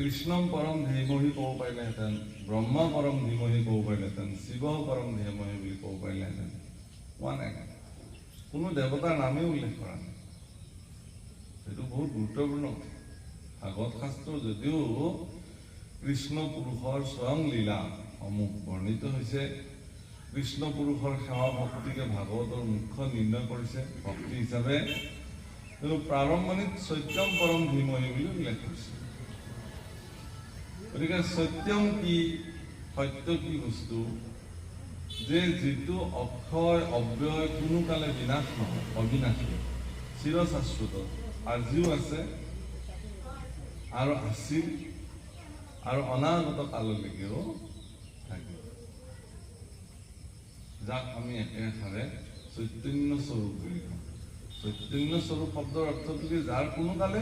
কৃষ্ণম পৰম ধীমহি ক'ব পাৰিলেহেঁতেন ব্ৰহ্ম পৰম ধীমহি ক'ব পাৰিলেহেঁতেন শিৱ পৰম ধীমহি বুলি ক'ব পাৰিলেহেঁতেন কোৱা নাই। কোনো দেৱতাৰ নামেই উল্লেখ কৰা নাই। সেইটো বহুত গুৰুত্বপূৰ্ণ। ভাগৱত শাস্ত্ৰ যদিও কৃষ্ণ পুৰুষৰ স্বয়ং লীলাসমূহ বৰ্ণিত হৈছে কৃষ্ণ পুৰুষৰ সেৱা ভক্তিকে ভাগৱতৰ মুখ্য নিৰ্ণয় কৰিছে ভক্তি হিচাপে কিন্তু প্ৰাৰম্ভণিত সত্যম পৰম ধীমহি বুলি উল্লেখ কৰিছে। গতিকে সত্যম কি সত্য কি বস্তু যে যিটো অক্ষয় অব্যয় কোনো কালে বিনাশ নহয় অবিনাশী চিৰশাশ্বত আজিও আছে আৰু আছিল আৰু অনাগত কাললৈকেও থাকিব যাক আমি একেষাৰে চৈতন্য স্বৰূপ বুলি কওঁ চৈতন্য স্বৰূপ শব্দৰ অৰ্থ কি যাৰ কোনো কালে